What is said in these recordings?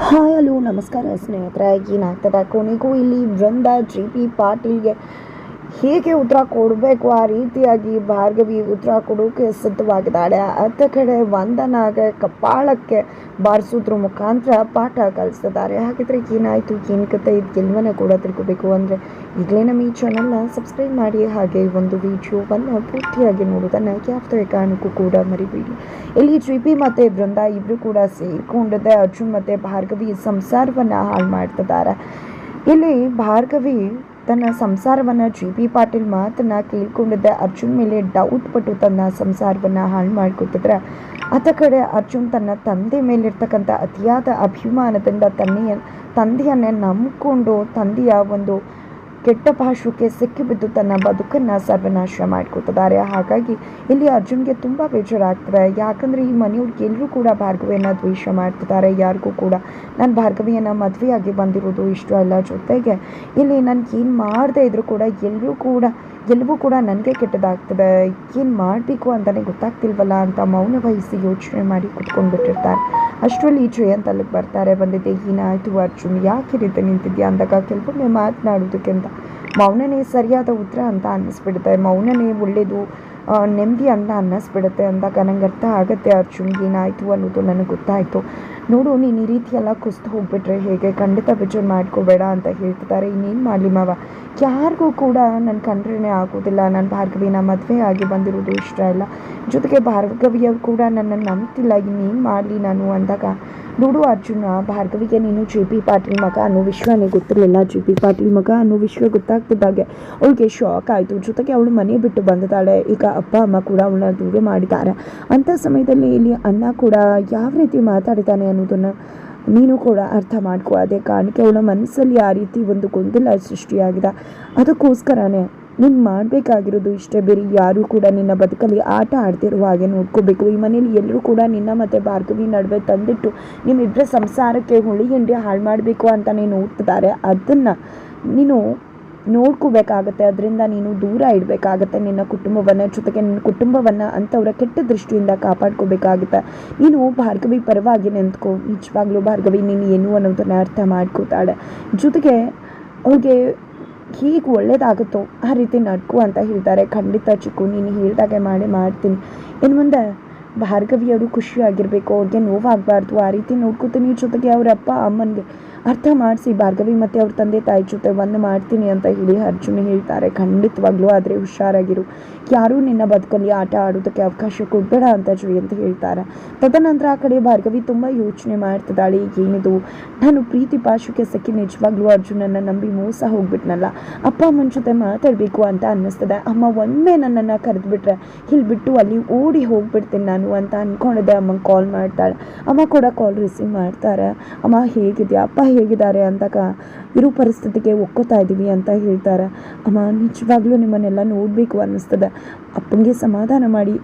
Hi hello ನಮಸ್ಕಾರ ಸ್ನೇಹಿತರೆ. ಏನಾಗ್ತದೆ? ಕೊನೆಗೂ ಇಲ್ಲಿ ವೃಂದ ಜಿ ಪಿ ಪಾಟೀಲ್ಗೆ ಹೇಗೆ ಉತ್ತರ ಕೊಡಬೇಕು? ಆ ರೀತಿಯಾಗಿ ಭಾರ್ಗವಿ ಉತ್ತರ ಕೊಡೋಕೆ ಸಿದ್ಧವಾಗಿದ್ದಾಳೆ. ಅತ್ತ ಕಡೆ ವಂದನಾಗ ಕಪಾಳಕ್ಕೆ ಬಾರಿಸೋದ್ರ ಮುಖಾಂತರ ಪಾಠ ಕಲಿಸ್ತಿದ್ದಾರೆ. ಹಾಗಿದ್ರೆ ಏನಾಯಿತು? ಏನು ಕತೆ? ಇದು ಗೆಲುವನ್ನ ಕೂಡ ತಿಳ್ಕೋಬೇಕು ಅಂದರೆ ಈಗಲೇ ನಮ್ಮ ಈ ಚಾನಲ್ನ ಸಬ್ಸ್ಕ್ರೈಬ್ ಮಾಡಿ. ಹಾಗೆ ಒಂದು ವಿಡಿಯೋವನ್ನು ಪೂರ್ತಿಯಾಗಿ ನೋಡೋದನ್ನು ಯಾವುದೇ ಕಾರಣಕ್ಕೂ ಕೂಡ ಮರಿಬೇಡಿ. ಇಲ್ಲಿ ಜಿ ಪಿ ಮತ್ತು ಬೃಂದ ಇಬ್ಬರು ಕೂಡ ಸೇರಿಕೊಂಡಿದ್ದೆ ಅರ್ಜುನ್ ಮತ್ತು ಭಾರ್ಗವಿ ಸಂಸಾರವನ್ನು ಹಾಳು ಮಾಡ್ತಿದ್ದಾರೆ. ಇಲ್ಲಿ ಭಾರ್ಗವಿ ತನ್ನ ಸಂಸಾರವನ್ನು ಜಿ ಪಿ ಪಾಟೀಲ್ ಮಾತನ್ನ ಕೇಳ್ಕೊಂಡಿದ್ದ ಅರ್ಜುನ್ ಮೇಲೆ ಡೌಟ್ ಪಟ್ಟು ತನ್ನ ಸಂಸಾರವನ್ನು ಹಾಳು ಮಾಡ್ಕೊತಿದ್ರೆ ಆತ ಕಡೆ ಅರ್ಜುನ್ ತನ್ನ ತಂದೆ ಮೇಲಿರ್ತಕ್ಕಂಥ ಅತಿಯಾದ ಅಭಿಮಾನದಿಂದ ತನ್ನೆಯ ತಂದೆಯನ್ನೇ ನಂಬಿಕೊಂಡು ತಂದೆಯ ಒಂದು ಕೆಟ್ಟ ಭಾಷಕ್ಕೆ ಸಿಕ್ಕಿಬಿದ್ದು ತನ್ನ ಬದುಕನ್ನು ಸರ್ವನಾಶ ಮಾಡ್ಕೊತಿದ್ದಾರೆ. ಹಾಗಾಗಿ ಇಲ್ಲಿ ಅರ್ಜುನ್ಗೆ ತುಂಬ ಬೇಜಾರಾಗ್ತದೆ. ಯಾಕಂದರೆ ಈ ಮನೆಯವ್ರಿಗೆ ಎಲ್ಲರೂ ಕೂಡ ಭಾರ್ಗವಿಯನ್ನು ದ್ವೇಷ ಮಾಡ್ತಿದ್ದಾರೆ. ಯಾರಿಗೂ ಕೂಡ ನಾನು ಭಾರ್ಗವಿಯನ್ನು ಮದುವೆಯಾಗಿ ಬಂದಿರೋದು ಇಷ್ಟು ಅಲ್ಲ ಜೊತೆಗೆ ಇಲ್ಲಿ ನಾನು ಏನು ಮಾಡದೇ ಇದ್ರೂ ಕೂಡ ಎಲ್ಲರೂ ಕೂಡ ಎಲ್ಲವೂ ಕೂಡ ನನಗೆ ಕೆಟ್ಟದಾಗ್ತದೆ. ಏನು ಮಾಡಬೇಕು ಅಂತಲೇ ಗೊತ್ತಾಗ್ತಿಲ್ವಲ್ಲ ಅಂತ ಮೌನ ವಹಿಸಿ ಯೋಚನೆ ಮಾಡಿ ಕುತ್ಕೊಂಡ್ಬಿಟ್ಟಿರ್ತಾರೆ. ಅಷ್ಟರಲ್ಲಿ ಜಯಂತ್ ಅಲ್ಲಿಗೆ ಬರ್ತಾರೆ. ಬಂದಿದ್ದೆ, ಏನಾಯಿತು ಅರ್ಜುನ್? ಯಾಕೆ ರೀತಿ ನಿಂತಿದ್ಯಾ? ಅಂದಾಗ, ಕೆಲವೊಮ್ಮೆ ಮಾತನಾಡೋದಕ್ಕಿಂತ ಮೌನನೇ ಸರಿಯಾದ ಉತ್ತರ ಅಂತ ಅನ್ನಿಸ್ಬಿಡುತ್ತೆ. ಮೌನನೇ ಒಳ್ಳೆಯದು ನೆಮ್ಮದಿ ಅಂತ ಅನ್ನಿಸ್ಬಿಡುತ್ತೆ. ಅಂದಾಗ ನಂಗೆ ಅರ್ಥ ಆಗುತ್ತೆ ಅರ್ಜುನ್, ಏನಾಯಿತು ಅನ್ನೋದು ನನಗೆ ಗೊತ್ತಾಯಿತು. ನೋಡು, ನೀನು ಈ ರೀತಿ ಎಲ್ಲ ಕುಸ್ತು ಹೋಗ್ಬಿಟ್ರೆ ಹೇಗೆ? ಖಂಡಿತ ಬೇಜಾರು ಮಾಡ್ಕೋಬೇಡ ಅಂತ ಹೇಳ್ತಿದ್ದಾರೆ. ಇನ್ನೇನು ಮಾಡಲಿ ಮಾವ? ಯಾರಿಗೂ ಕೂಡ ನನ್ನ ಕಂಡ್ರೇ ಆಗೋದಿಲ್ಲ. ನಾನು ಭಾರ್ಗವಿನ ಮದುವೆ ಆಗಿ ಬಂದಿರೋದು ಇಷ್ಟ ಇಲ್ಲ. ಜೊತೆಗೆ ಭಾರ್ಗವಿಯ ಕೂಡ ನನ್ನನ್ನು ನಂಬ್ತಿಲ್ಲ. ಇನ್ನೇನು ಮಾಡಲಿ ನಾನು ಅಂದಾಗ ನೋಡು ಅರ್ಜುನ, ಭಾರ್ಗವಿಗೆ ನೀನು ಜೆ ಪಿ ಪಾಟೀಲ್ ಮಗ ಅನ್ನೋ ವಿಷಯನೇ ಗೊತ್ತಿರಲಿಲ್ಲ. ಜೆ ಪಿ ಪಾಟೀಲ್ ಮಗ ಅನ್ನೋ ವಿಷಯ ಗೊತ್ತಾಗ್ತಿದ್ದಾಗೆ. ಅವಳಿಗೆ ಶಾಕ್ ಆಯಿತು. ಜೊತೆಗೆ ಅವಳು ಮನೆ ಬಿಟ್ಟು ಬಂದಿದ್ದಾಳೆ. ಈಗ ಅಪ್ಪ, ಅಮ್ಮ ಕೂಡ ಅವಳನ್ನ ದೂರ ಮಾಡಿದ್ದಾರೆ. ಅಂಥ ಸಮಯದಲ್ಲಿ ಇಲ್ಲಿ ಅಣ್ಣ ಕೂಡ ಯಾವ ರೀತಿ ಮಾತಾಡಿದ್ದಾನೆ ಅನ್ನೋದನ್ನು ನೀನು ಕೂಡ ಅರ್ಥ ಮಾಡ್ಕೋ. ಅದೇ ಕಾರಣಕ್ಕೆ ಅವಳ ಮನಸ್ಸಲ್ಲಿ ಆ ರೀತಿ ಒಂದು ಗೊಂದಲ ಸೃಷ್ಟಿಯಾಗಿದೆ. ಅದಕ್ಕೋಸ್ಕರನೇ ನೀನು ಮಾಡಬೇಕಾಗಿರೋದು ಇಷ್ಟೇ, ಬೇರೆ ಯಾರೂ ಕೂಡ ನಿನ್ನ ಬದುಕಲ್ಲಿ ಆಟ ಆಡ್ತಿರುವ ಹಾಗೆ ನೋಡ್ಕೋಬೇಕು. ಈ ಮನೇಲಿ ಎಲ್ಲರೂ ಕೂಡ ನಿನ್ನ ಮತ್ತು ಭಾರ್ಗವಿ ನಡುವೆ ತಂದಿಟ್ಟು ನಿಮ್ಮಿಬ್ಬರ ಸಂಸಾರಕ್ಕೆ ಹುಳಿ ಹಿಂಡಿ ಹಾಳು ಮಾಡಬೇಕು ಅಂತಲೇ ನೋಡ್ತಿದ್ದಾರೆ. ಅದನ್ನು ನೀನು ನೋಡ್ಕೋಬೇಕಾಗತ್ತೆ. ಅದರಿಂದ ನೀನು ದೂರ ಇಡಬೇಕಾಗತ್ತೆ. ನಿನ್ನ ಕುಟುಂಬವನ್ನು, ಜೊತೆಗೆ ನಿನ್ನ ಕುಟುಂಬವನ್ನು ಅಂಥವರ ಕೆಟ್ಟ ದೃಷ್ಟಿಯಿಂದ ಕಾಪಾಡ್ಕೋಬೇಕಾಗತ್ತೆ. ನೀನು ಭಾರ್ಗವಿ ಪರವಾಗಿ ನಿಂತ್ಕೋ. ನಿಜವಾಗ್ಲೂ ಭಾರ್ಗವಿ ನೀನು ಏನು ಅನ್ನೋದನ್ನು ಅರ್ಥ ಮಾಡ್ಕೋತಾಳೆ. ಜೊತೆಗೆ ಅವ್ಳಿಗೆ ಹೇಗೆ ಒಳ್ಳೇದಾಗುತ್ತೋ ಆ ರೀತಿ ನಡ್ಕು ಅಂತ ಹೇಳ್ತಾರೆ. ಖಂಡಿತ ಚಿಕ್ಕು, ನೀನು ಹೇಳ್ದಾಗೆ ಮಾಡಿ ಮಾಡ್ತೀನಿ. ಇನ್ನು ಮುಂದೆ ಭಾರ್ಗವಿಯವರು ಖುಷಿಯಾಗಿರಬೇಕು, ಅವ್ರಿಗೆ ನೋವಾಗಬಾರ್ದು. ಆ ರೀತಿ ನೋಡ್ಕೋತೀನಿ ಜೊತೆಗೆ ಅವ್ರ ಅಪ್ಪ ಅಮ್ಮನಿಗೆ. ಅರ್ಥ ಮಾಡಿಸಿ ಭಾರ್ಗವಿ ಮತ್ತು ಅವ್ರ ತಂದೆ ತಾಯಿ ಜೊತೆ ಒಂದು ಮಾಡ್ತೀನಿ ಅಂತ ಹೇಳಿ ಅರ್ಜುನ್ ಹೇಳ್ತಾರೆ. ಖಂಡಿತವಾಗ್ಲೂ ಆದರೆ ಹುಷಾರಾಗಿರು. ಯಾರೂ ನಿನ್ನ ಬದುಕಲ್ಲಿ ಆಟ ಆಡೋದಕ್ಕೆ ಅವಕಾಶ ಕೊಡಬೇಡ ಅಂತ ಜಯಂತ್ ಹೇಳ್ತಾರೆ. ತದನಂತರ ಆ ಕಡೆ ಭಾರ್ಗವಿ ತುಂಬ ಯೋಚನೆ ಮಾಡ್ತಿದ್ದಾಳೆ. ಏನಿದು? ನಾನು ಪ್ರೀತಿ ಪಾಶಕ್ಕೆ ಸಿಕ್ಕಿ ನಿಜವಾಗ್ಲೂ ಅರ್ಜುನನ್ನು ನಂಬಿ ಮೋಸ ಹೋಗ್ಬಿಟ್ನಲ್ಲ. ಅಪ್ಪ ಅಮ್ಮನ ಜೊತೆ ಮಾತಾಡಬೇಕು ಅಂತ ಅನ್ನಿಸ್ತದೆ. ಅಮ್ಮ ಒಮ್ಮೆ ನನ್ನನ್ನು ಕರೆದುಬಿಟ್ರೆ ಇಲ್ಲಿ ಬಿಟ್ಟು ಅಲ್ಲಿ ಓಡಿ ಹೋಗ್ಬಿಡ್ತೀನಿ ನಾನು ಅಂತ ಅಂದ್ಕೊಂಡಿದ್ದೆ ಅಮ್ಮಂಗೆ ಕಾಲ್ ಮಾಡ್ತಾಳೆ. ಅಮ್ಮ ಕೂಡ ಕಾಲ್ ರಿಸೀವ್ ಮಾಡ್ತಾರೆ. ಅಮ್ಮ ಹೇಗಿದೆಯಾ? ಅಪ್ಪ ಹೇಗಿದ್ದಾರೆ ಅಂದಾಗ ಇರೋ ಪರಿಸ್ಥಿತಿಗೆ ಒಕ್ಕೋತಾ ಇದ್ದೀವಿ ಅಂತ ಹೇಳ್ತಾರೆ. ಅಮ್ಮ, ನಿಜವಾಗ್ಲೂ ನಿಮ್ಮನ್ನೆಲ್ಲ ನೋಡಬೇಕು ಅನ್ನಿಸ್ತದೆ. ಅಪ್ಪನಿಗೆ ಸಮಾಧಾನ ಮಾಡಿ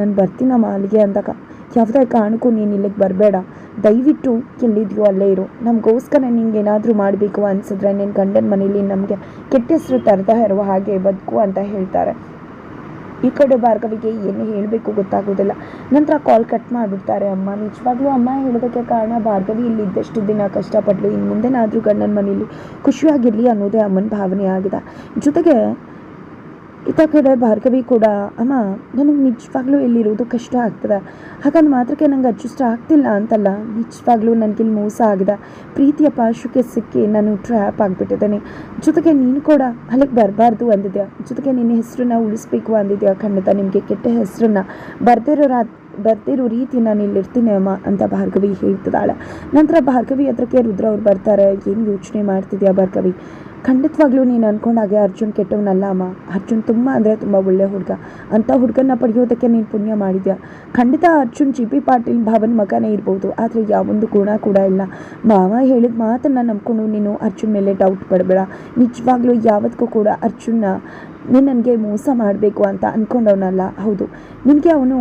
ನಾನು ಬರ್ತೀನಮ್ಮ ಅಲ್ಲಿಗೆ ಅಂದಾಗ ಯಾವುದೇ ಕಾರಣಕ್ಕೂ ನೀನು ಇಲ್ಲಿಗೆ ಬರಬೇಡ. ದಯವಿಟ್ಟು ಎಲ್ಲಿದೆಯೋ ಅಲ್ಲೇ ಇರು. ನಮಗೋಸ್ಕರ ನಿಂಗೆ ಏನಾದರೂ ಮಾಡಬೇಕು ಅನಿಸಿದ್ರೆ ನಿನ್ನ ಗಂಡನ ಮನೇಲಿ ನಮಗೆ ಕೆಟ್ಟ ಹೆಸರು ತರದೇ ಇರುವ ಹಾಗೆ ಬದುಕು ಅಂತ ಹೇಳ್ತಾರೆ. ಈ ಕಡೆ ಭಾರ್ಗವಿಗೆ ಏನು ಹೇಳಬೇಕು ಗೊತ್ತಾಗೋದಿಲ್ಲ ನಂತರ ಕಾಲ್ ಕಟ್ ಮಾಡಿಬಿಡ್ತಾರೆ ಅಮ್ಮ. ನಿಜವಾಗ್ಲೂ ಅಮ್ಮ ಹೇಳೋದಕ್ಕೆ ಕಾರಣ ಭಾರ್ಗವಿ ಇಲ್ಲಿ ಇದ್ದಷ್ಟು ದಿನ ಕಷ್ಟಪಟ್ಟಳು ಇನ್ನು ಮುಂದೆನಾದರೂ ಗಂಡನ ಮನೇಲಿ ಖುಷಿಯಾಗಿರಲಿ ಅನ್ನೋದೇ ಅಮ್ಮನ ಭಾವನೆ ಆಗಿದೆ. ಜೊತೆಗೆ ಇತ್ತ ಕಡೆ ಭಾರ್ಗವಿ ಕೂಡ, ಅಮ್ಮ, ನನಗೆ ನಿಜವಾಗ್ಲೂ ಇಲ್ಲಿರೋದು ಕಷ್ಟ ಆಗ್ತದೆ. ಹಾಗಂದ್ ಮಾತ್ರಕ್ಕೆ ನಂಗೆ ಅಡ್ಜಸ್ಟ್ ಆಗ್ತಿಲ್ಲ ಅಂತಲ್ಲ. ನಿಜವಾಗ್ಲೂ ನನಗಿಲ್ಲಿ ಮೋಸ ಆಗಿದೆ. ಪ್ರೀತಿಯ ಪಾಶುಕ್ಕೆ ಸಿಕ್ಕಿ ನಾನು ಟ್ರ್ಯಾಪ್ ಆಗಿಬಿಟ್ಟಿದ್ದೇನೆ. ಜೊತೆಗೆ ನೀನು ಕೂಡ ಅಲ್ಲಿಗೆ ಬರಬಾರ್ದು ಅಂದಿದ್ಯಾ? ಜೊತೆಗೆ ನಿನ್ನ ಹೆಸರನ್ನ ಉಳಿಸ್ಬೇಕು ಅಂದಿದ್ಯಾ? ಖಂಡಿತ ನಿಮಗೆ ಕೆಟ್ಟ ಹೆಸರನ್ನ ಬರ್ದಿರೋ ರಾ ಬರ್ತಿರೋ ರೀತಿ ನಾನು ಇಲ್ಲಿರ್ತೀನಿ ಅಮ್ಮ ಅಂತ ಭಾರ್ಗವಿ ಹೇಳ್ತಿದ್ದಾಳೆ. ನಂತರ ಭಾರ್ಗವಿ ಹತ್ರಕ್ಕೆ ರುದ್ರ ಅವ್ರು ಬರ್ತಾರೆ. ಏನು ಯೋಚನೆ ಮಾಡ್ತಿದ್ಯಾ ಭಾರ್ಗವಿ? ಖಂಡಿತವಾಗ್ಲೂ ನೀನು ಅನ್ಕೊಂಡಾಗೆ ಅರ್ಜುನ್ ಕೆಟ್ಟವನಲ್ಲ ಅಮ್ಮ. ಅರ್ಜುನ್ ತುಂಬ ಅಂದರೆ ತುಂಬ ಒಳ್ಳೆ ಹುಡುಗ. ಅಂಥ ಹುಡುಗನ ಪಡೆಯೋದಕ್ಕೆ ನೀನು ಪುಣ್ಯ ಮಾಡಿದ್ಯಾ? ಖಂಡಿತ ಅರ್ಜುನ್ ಜಿ ಪಿ ಪಾಟೀಲ್ ಭಾವನ ಮಗನೇ ಇರ್ಬೋದು. ಆದರೆ ಯಾವೊಂದು ಗುಣ ಕೂಡ ಇಲ್ಲ. ಮಾವ ಹೇಳಿದ ಮಾತನ್ನು ನಂಬ್ಕೊಂಡು ನೀನು ಅರ್ಜುನ್ ಮೇಲೆ ಡೌಟ್ ಪಡಬೇಡ. ನಿಜವಾಗ್ಲೂ ಯಾವತ್ತಿಗೂ ಕೂಡ ಅರ್ಜುನ್ನ ನೀನು ನನಗೆ ಮೋಸ ಮಾಡಬೇಕು ಅಂತ ಅಂದ್ಕೊಂಡವನಲ್ಲ ಹೌದು. ನಿನಗೆ ಅವನು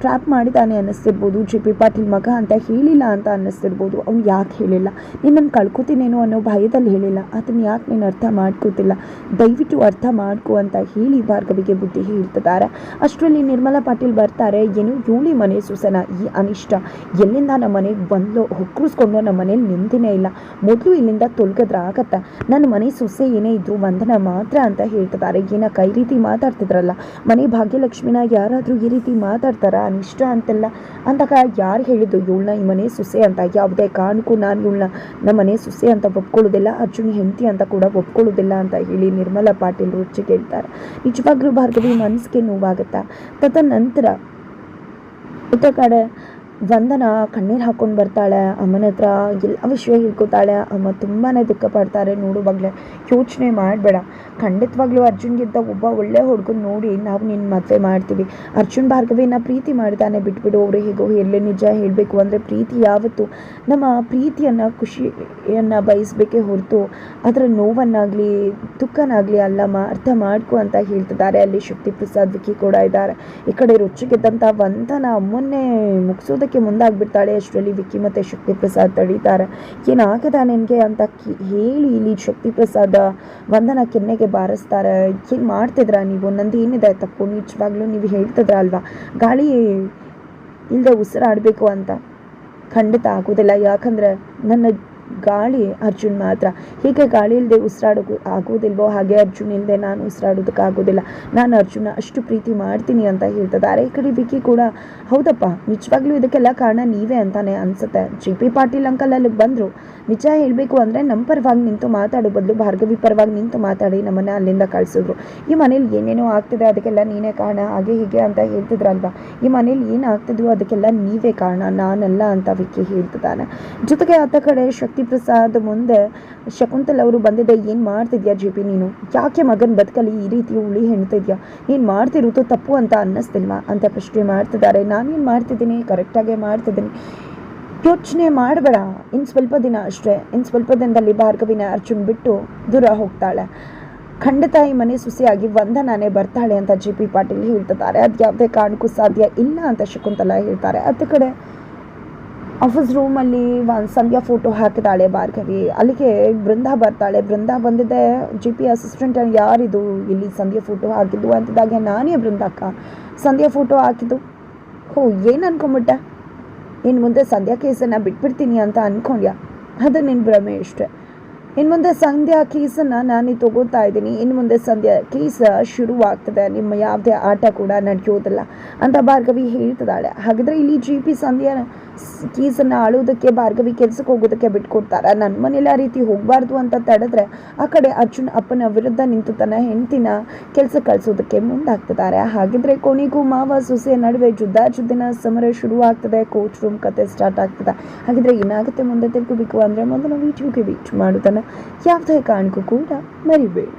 ಟ್ರ್ಯಾಪ್ ಮಾಡಿದ್ದಾನೆ ಅನ್ನಿಸ್ತಿರ್ಬೋದು ಜಿ ಪಿ ಪಾಟೀಲ್ ಮಗ ಅಂತ ಹೇಳಿಲ್ಲ ಅಂತ ಅನ್ನಿಸ್ತಿರ್ಬೋದು. ಅವ್ನು ಯಾಕೆ ಹೇಳಿಲ್ಲ? ನಿನ್ನನ್ನು ಕಳ್ಕೊತೀನೇನೋ ಅನ್ನೋ ಭಯದಲ್ಲಿ ಹೇಳಿಲ್ಲ. ಅದನ್ನು ಯಾಕೆ ನೀನು ಅರ್ಥ ಮಾಡ್ಕೋತಿಲ್ಲ? ದಯವಿಟ್ಟು ಅರ್ಥ ಮಾಡ್ಕೋ ಅಂತ ಹೇಳಿ ಭಾರ್ಗವಿಗೆ ಬುದ್ಧಿ ಹೇಳ್ತಿದ್ದಾರೆ. ಅಷ್ಟರಲ್ಲಿ ನಿರ್ಮಲಾ ಪಾಟೀಲ್ ಬರ್ತಾರೆ. ಏನು? ಇವಳಿ ಮನೆ ಸುಸನ ಈ ಅನಿಷ್ಟ. ಎಲ್ಲಿಂದ ನಮ್ಮ ಮನೆಗೆ ಬಂದ್ಲೋ ಹೊಕ್ಕರಿಸ್ಕೊಂಡು ನಮ್ಮ ಮನೇಲಿ ನಿಂತಿನೇ ಇಲ್ಲ. ಮೊದಲು ಇಲ್ಲಿಂದ ತೊಲಗದ್ರ ಆಗತ್ತ ನನ್ನ ಮನೆ ಸೊಸೆ ಏನೇ ಇದ್ರು ವಂದನ ಮಾತ್ರ ಅಂತ ಹೇಳ್ತಿದ್ದಾರೆ. ಏನ ಕೈ ರೀತಿ ಮಾತಾಡ್ತಿದ್ರಲ್ಲ? ಮನೆ ಭಾಗ್ಯಲಕ್ಷ್ಮಿನ ಯಾರಾದರೂ ಈ ರೀತಿ ಮಾತಾಡ್ತಾರ? ಅನಿಷ್ಟ ಅಂತೆಲ್ಲ? ಅಂದಾಗ ಯಾರು ಹೇಳಿದ್ದು? ಇವಳನ್ನ ಈ ಮನೆ ಸುಸೆ ಅಂತ? ಯಾವುದೇ ಕಾರಣಕ್ಕೂ ನಾನು ಇವಳನ್ನ ನಮ್ಮ ಮನೆ ಸುಸೆ ಅಂತ ಒಪ್ಕೊಳ್ಳೋದಿಲ್ಲ. ಅರ್ಜುನ್ ಹೆಂಡತಿ ಅಂತ ಕೂಡ ಒಪ್ಕೊಳ್ಳೋದಿಲ್ಲ ಅಂತ ಹೇಳಿ ನಿರ್ಮಲಾ ಪಾಟೀಲ್ ರುಚಿ ಕೇಳ್ತಾರೆ. ನಿಜವಾಗ್ಲೂ ಭಾರ್ಗವಿ ಮನಸ್ಸಿಗೆ ನೋವಾಗುತ್ತಾ? ತದನಂತರ ಉತ್ತರ ಕಡೆ ವಂದನ ಕಣ್ಣೀರು ಹಾಕೊಂಡು ಬರ್ತಾಳೆ, ಅಮ್ಮನ ಹತ್ರ ಎಲ್ಲ ವಿಷಯ ಹೇಳ್ಕೊತಾಳೆ ಅಮ್ಮ ತುಂಬಾ ದುಃಖ ಪಡ್ತಾರೆ ನೋಡುವಾಗಲೇ ಯೋಚನೆ ಮಾಡಬೇಡ. ಖಂಡಿತವಾಗ್ಲೂ ಅರ್ಜುನ್ಗಿಂತ ಒಬ್ಬ ಒಳ್ಳೆ ಹುಡುಗನ ನೋಡಿ ನಾವು ನಿನ್ನ ಮದುವೆ ಮಾಡ್ತೀವಿ. ಅರ್ಜುನ್ ಭಾರ್ಗವಿನ ಪ್ರೀತಿ ಮಾಡ್ತಾನೆ ಬಿಟ್ಬಿಡು. ಅವರು ಹೇಗೋ ಹೇಳಲಿ ನಿಜ ಹೇಳಬೇಕು ಅಂದರೆ ಪ್ರೀತಿ ಯಾವತ್ತು ನಮ್ಮ ಪ್ರೀತಿಯನ್ನು, ಖುಷಿಯನ್ನು ಬಯಸಬೇಕೇ ಹೊರತು ಅದರ ನೋವನ್ನಾಗಲಿ, ದುಃಖನಾಗಲಿ ಅಲ್ಲಮ್ಮ ಅರ್ಥ ಮಾಡ್ಕೊ ಅಂತ ಹೇಳ್ತಿದ್ದಾರೆ. ಅಲ್ಲಿ ಶಕ್ತಿ ಪ್ರಸಾದ್ ಕೂಡ ಇದ್ದಾರೆ. ಈ ಕಡೆ ರುಚಿಗೆದ್ದಂಥ ವಂದನ ಮೊನ್ನೆ ಮುಗಿಸೋದಕ್ಕೆ ಮುಂದಾಗ್ಬಿಡ್ತಾಳೆ. ಅಷ್ಟರಲ್ಲಿ ವಿಕ್ಕಿ ಮತ್ತು ಶಕ್ತಿ ಪ್ರಸಾದ್ ತಡೀತಾರೆ ಏನಾಗಿದೆ ನಿನಗೆ ಅಂತ ಹೇಳಿ ಇಲ್ಲಿ ಶಕ್ತಿ ಪ್ರಸಾದ ವಂದನ ಕೆನ್ನೆಗೆ ಬಾರಿಸ್ತಾರೆ. ಏನು ಮಾಡ್ತಿದ್ರ ನೀವು? ನಂದು ಏನಿದೆ? ತಪ್ಪು. ನಿಜವಾಗ್ಲೂ ನೀವು ಹೇಳ್ತಿದ್ರ ಅಲ್ವಾ? ಗಾಳಿ ಇಲ್ಲದೆ ಉಸಿರಾಡಬೇಕು ಅಂತ. ಖಂಡಿತ ಆಗೋದಿಲ್ಲ. ಯಾಕಂದರೆ ನನ್ನ ಗಾಳಿ ಅರ್ಜುನ್ ಮಾತ್ರ. ಹೀಗೆ ಗಾಳಿ ಇಲ್ಲದೆ ಉಸಿರಾಡೋಕ್ಕೂ ಆಗೋದಿಲ್ವೋ ಹಾಗೆ ಅರ್ಜುನ್ ಇಲ್ಲದೆ ನಾನು ಉಸಿರಾಡೋದಕ್ಕೆ ಆಗೋದಿಲ್ಲ ನಾನು ಅರ್ಜುನ ಅಷ್ಟು ಪ್ರೀತಿ ಮಾಡ್ತೀನಿ ಅಂತ ಹೇಳ್ತಿದ್ದಾರೆ ಈ ಕಡೆ ವಿಕ್ಕಿ ಕೂಡ, ಹೌದಪ್ಪ, ನಿಜವಾಗ್ಲೂ ಇದಕ್ಕೆಲ್ಲ ಕಾರಣ ನೀವೇ ಅಂತಾನೆ ಅನ್ಸುತ್ತೆ. ಜಿ ಪಿ ಪಾಟೀಲ್ ಅಂಕಲ್ ಅಲ್ಲಿಗೆ ಬಂದರು. ನಿಜ ಹೇಳಬೇಕು ಅಂದರೆ ನಮ್ಮ ಪರವಾಗಿ ನಿಂತು ಮಾತಾಡೋ ಬದಲು ಭಾರ್ಗವಿ ಪರವಾಗಿ ನಿಂತು ಮಾತಾಡಿ ನಮ್ಮನ್ನ ಅಲ್ಲಿಂದ ಕಳಿಸಿದ್ರು. ಈ ಮನೇಲಿ ಏನೇನೋ ಆಗ್ತಿದೆ ಅದಕ್ಕೆಲ್ಲ ನೀನೇ ಕಾರಣ, ಹಾಗೆ ಹೀಗೆ ಅಂತ ಹೇಳ್ತಿದ್ರಲ್ವಾ? ಈ ಮನೇಲಿ ಏನು ಆಗ್ತಿದ್ವು ಅದಕ್ಕೆಲ್ಲ ನೀವೇ ಕಾರಣ, ನಾನಲ್ಲ ಅಂತ ವಿಕ್ಕಿ ಹೇಳ್ತಿದ್ದಾನೆ. ಜೊತೆಗೆ ಆತ ಕಡೆ ಪ್ರಸಾದ್ ಮುಂದೆ ಶಕುಂತಲ್ ಅವರು ಬಂದಿದ್ದೆ, ಏನು ಮಾಡ್ತಿದ್ಯಾ ಜಿ ಪಿ ನೀನು? ಯಾಕೆ ಮಗನ ಬದುಕಲ್ಲಿ ಈ ರೀತಿ ಉಳಿ ಹೆಣ್ತಿದ್ಯಾ? ನೀನು ಮಾಡ್ತಿರೋದು ತಪ್ಪು ಅಂತ ಅನ್ನಿಸ್ತಿಲ್ವಾ? ಅಂತ ಪ್ರಶ್ನೆ ಮಾಡ್ತಿದ್ದಾರೆ. ನಾನೇನು ಮಾಡ್ತಿದ್ದೀನಿ? ಕರೆಕ್ಟಾಗೇ ಮಾಡ್ತಿದ್ದೀನಿ. ಯೋಚನೆ ಮಾಡಬೇಡ. ಇನ್ನು ಸ್ವಲ್ಪ ದಿನ ಅಷ್ಟೇ. ಇನ್ನು ಸ್ವಲ್ಪ ದಿನದಲ್ಲಿ ಭಾರ್ಗವಿನ ಅರ್ಜುನ್ ಬಿಟ್ಟು ದೂರ ಹೋಗ್ತಾಳೆ. ಖಂಡಿತ ಈ ಮನೆ ಸುಸಿಯಾಗಿ ವಂದನಾನೇ ಬರ್ತಾಳೆ ಅಂತ ಜಿ ಪಿ ಪಾಟೀಲ್ ಹೇಳ್ತಿದ್ದಾರೆ. ಅದು ಯಾವುದೇ ಕಾರಣಕ್ಕೂ ಸಾಧ್ಯ ಇಲ್ಲ ಅಂತ ಶಕುಂತಲಾ ಹೇಳ್ತಾರೆ. ಅತ್ತ ಕಡೆ ಆಫೀಸ್ ರೂಮಲ್ಲಿ ಒಂದು ಸಂಧ್ಯಾ ಫೋಟೋ ಹಾಕಿದಾಳೆ ಭಾರ್ಗವಿ. ಅಲ್ಲಿಗೆ ಬೃಂದಾ ಬರ್ತಾಳೆ. ಬೃಂದಾ ಬಂದಿದೆ. ಜಿ ಪಿ ಅಸಿಸ್ಟೆಂಟ್ ಯಾರಿದು? ಇಲ್ಲಿ ಸಂಧ್ಯಾ ಫೋಟೋ ಹಾಕಿದ್ದು ಅಂತಿದ್ದಾಗೆ ನಾನೇ ಬೃಂದಾಕ್ಕ ಸಂಧ್ಯಾ ಫೋಟೋ ಹಾಕಿದ್ದು. ಹೋ, ಏನು ಅನ್ಕೊಂಬಿಟ್ಟೆ ಇನ್ನು ಮುಂದೆ ಸಂಧ್ಯಾ ಕೇಸನ್ನು ಬಿಟ್ಬಿಡ್ತೀನಿ ಅಂತ ಅಂದ್ಕೊಂಡ್ಯ ಅದು ನಿನ್ನ ಭ್ರಮೆ ಇಷ್ಟೆ. ಇನ್ನು ಮುಂದೆ ಸಂಧ್ಯಾ ಕೇಸನ್ನು ನಾನು ತಗೋತಾ ಇದ್ದೀನಿ. ಇನ್ನು ಮುಂದೆ ಸಂಧ್ಯಾ ಕೇಸ್ ಶುರುವಾಗ್ತದೆ. ನಿಮ್ಮ ಯಾವುದೇ ಆಟ ಕೂಡ ನಡೆಯೋದಿಲ್ಲ ಅಂತ ಭಾರ್ಗವಿ ಹೇಳ್ತದಾಳೆ ಹಾಗಾದ್ರೆ ಇಲ್ಲಿ ಜಿ ಪಿ ಸಂಧ್ಯಾ ಕೇಸನ್ನು ಆಳೋದಕ್ಕೆ ಭಾರ್ಗವಿ ಕೆಲ್ಸಕ್ಕೆ ಹೋಗೋದಕ್ಕೆ ಬಿಟ್ಕೊಡ್ತಾರೆ. ನನ್ನ ಮನೇಲಿ ಆ ರೀತಿ ಹೋಗಬಾರ್ದು ಅಂತ ತಡೆದ್ರೆ ಆ ಕಡೆ ಅರ್ಜುನ್ ಅಪ್ಪನ ವಿರುದ್ಧ ನಿಂತು ತನ್ನ ಹೆಂಡತಿನ ಕೆಲಸ ಕಳಿಸೋದಕ್ಕೆ ಮುಂದಾಗ್ತಿದ್ದಾರೆ. ಹಾಗಿದ್ರೆ ಕೊನೆಗೂ ಮಾವ ಸೊಸೆಯ ನಡುವೆ ಜುದ್ದ ಜುದ್ದಿನ ಸಮರ ಶುರುವಾಗ್ತದೆ. ಕೋಚ್ ರೂಮ್ ಕತೆ ಸ್ಟಾರ್ಟ್ ಆಗ್ತದೆ. ಹಾಗಿದ್ರೆ ಏನಾಗುತ್ತೆ ಮುಂದೆ ತಿಳ್ಕೋಬೇಕು ಅಂದರೆ ಮೊದಲು ವಿಡಿಯೋಗೆ ವೀಟ್ ಮಾಡೋದನ್ನು ಯಾವುದೇ ಕಾರಣಕ್ಕೂ ಕೂಡ ಮರಿಬೇಡಿ.